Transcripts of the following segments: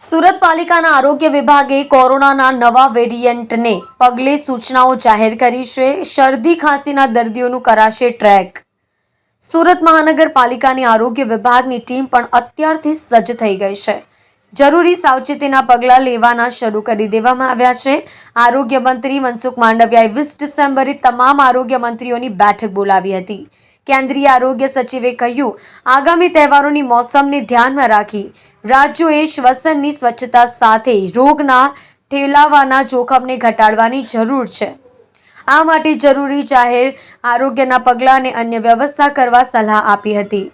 સુરત પાલિકાના આરોગ્ય વિભાગે કોરોનાના નવા વેરિયન્ટને પગલે સૂચનાઓ જાહેર કરી છે. શરદી ખાંસીના દર્દીઓનું કરાશે ટ્રેક. સુરત મહાનગરપાલિકાની આરોગ્ય વિભાગની ટીમ પણ અત્યારથી સજ્જ થઈ ગઈ છે. જરૂરી સાવચેતીના પગલાં લેવાના શરૂ કરી દેવામાં આવ્યા છે. આરોગ્ય મંત્રી મનસુખ માંડવિયાએ વીસ ડિસેમ્બરે તમામ આરોગ્ય મંત્રીઓની બેઠક બોલાવી હતી. કેન્દ્રીય આરોગ્ય સચિવે કહ્યું, આગામી તહેવારોની મોસમને ધ્યાનમાં રાખી રાજ્યોએ શ્વસનની સ્વચ્છતા સાથે રોગના ઠેલાવાના જોખમને ઘટાડવાની જરૂર છે. આ માટે જરૂરી જાહેર આરોગ્યના પગલાં અને અન્ય વ્યવસ્થા કરવા સલાહ આપી હતી.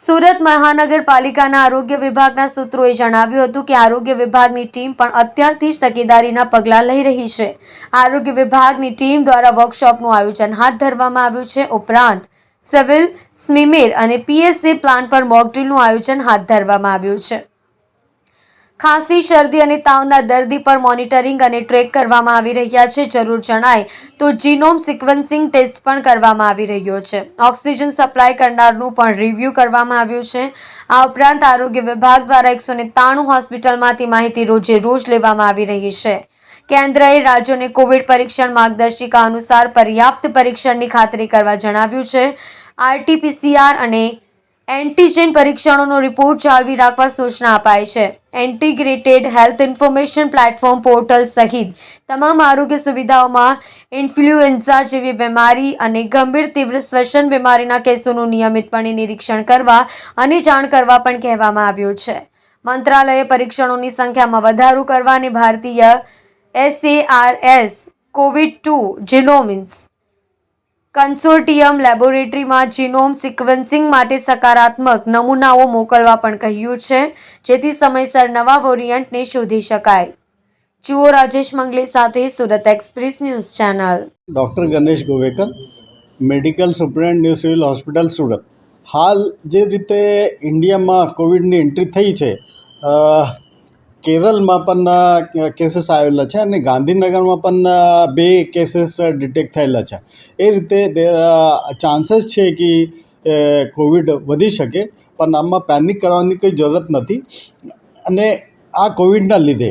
સુરત મહાનગરપાલિકાના આરોગ્ય વિભાગના સૂત્રોએ જણાવ્યું હતું કે આરોગ્ય વિભાગની ટીમ પણ અત્યારથી જ તકેદારીના પગલાં લઈ રહી છે. આરોગ્ય વિભાગની ટીમ દ્વારા વર્કશોપનું આયોજન હાથ ધરવામાં આવ્યું છે. ઉપરાંત સિવિલ, સ્મિમેર અને પીએસસી પ્લાન પર મોકડ્રીલનું આયોજન હાથ ધરવામાં આવ્યું છે. ખાંસી, શરદી અને તાવના દર્દી પર મોનિટરિંગ અને ટ્રેક કરવામાં આવી રહ્યા છે. જરૂર જણાય તો જીનોમ સિક્વન્સિંગ ટેસ્ટ પણ કરવામાં આવી રહ્યો છે. ઓક્સિજન સપ્લાય કરનારનું પણ રિવ્યૂ કરવામાં આવ્યું છે. આ ઉપરાંત આરોગ્ય વિભાગ દ્વારા એકસો ને ત્રાણું હોસ્પિટલમાંથી માહિતી રોજે રોજ લેવામાં આવી રહી છે. કેન્દ્રએ રાજ્યોને કોવિડ પરીક્ષણ માર્ગદર્શિકા અનુસાર પર્યાપ્ત પરીક્ષણની ખાતરી કરવા જણાવ્યું છે. આરટીપીસીઆર અને એન્ટીજેન પરીક્ષણોનો રિપોર્ટ જાળવી રાખવા સૂચના અપાઈ છે. Integrated health information platform portal સહિત તમામ આરોગ્ય સુવિધાઓમાં ઇન્ફ્લુએન્ઝા જેવી બીમારી અને ગંભીર તીવ્ર શ્વસન બીમારીના કેસોનું નિયમિતપણે નિરીક્ષણ કરવા અને જાણ કરવા પણ કહેવામાં આવ્યું છે. મંત્રાલયે પરીક્ષણોની સંખ્યામાં વધારો કરવા અને ભારતીય SARS, CoV two genomics consortium લેબોરેટરીમાં જીનોમ સિક્વન્સિંગ માટે સકારાત્મક નમૂનાઓ મોકલવા પણ કહ્યું છે, જેથી સમયસર નવા વોરિયન્ટને શોધી શકાય. જુઓ રાજેશ મંગલે સાથે Surat express news channel. Doctor Ganesh Govekar, medical superintendent new civil hospital, Surat. હાલ જે રીતે ઇન્ડિયામાં કોવિડની એન્ટ્રી થઈ છે કેરળમાં પણ કેસીસ આવેલા છે અને ગાંધીનગરમાં પણ બે કેસીસ ડિટેક્ટ થયેલા છે. એ રીતે ચાન્સીસ છે કે કોવિડ વધી શકે, પણ આમાં પેનિક કરવાની કોઈ જરૂરત નથી. અને આ કોવિડના લીધે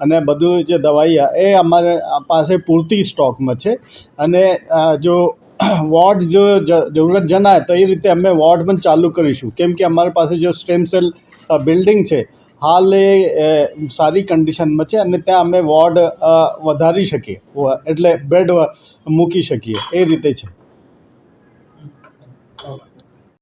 અને બધું જે દવાઈ એ અમારે પાસે પૂરતી સ્ટોકમાં છે. અને જો વોર્ડ જો જરૂરત જણાય તો એ રીતે અમે વોર્ડ પણ ચાલુ કરીશું. કેમ કે અમારી પાસે જો સ્ટેમ સેલ બિલ્ડિંગ છે, હાલ એ સારી કન્ડિશનમાં છે અને ત્યાં અમે વોર્ડ વધારી શકીએ. એટલે બેડ મૂકી શકીએ. એ રીતે છે.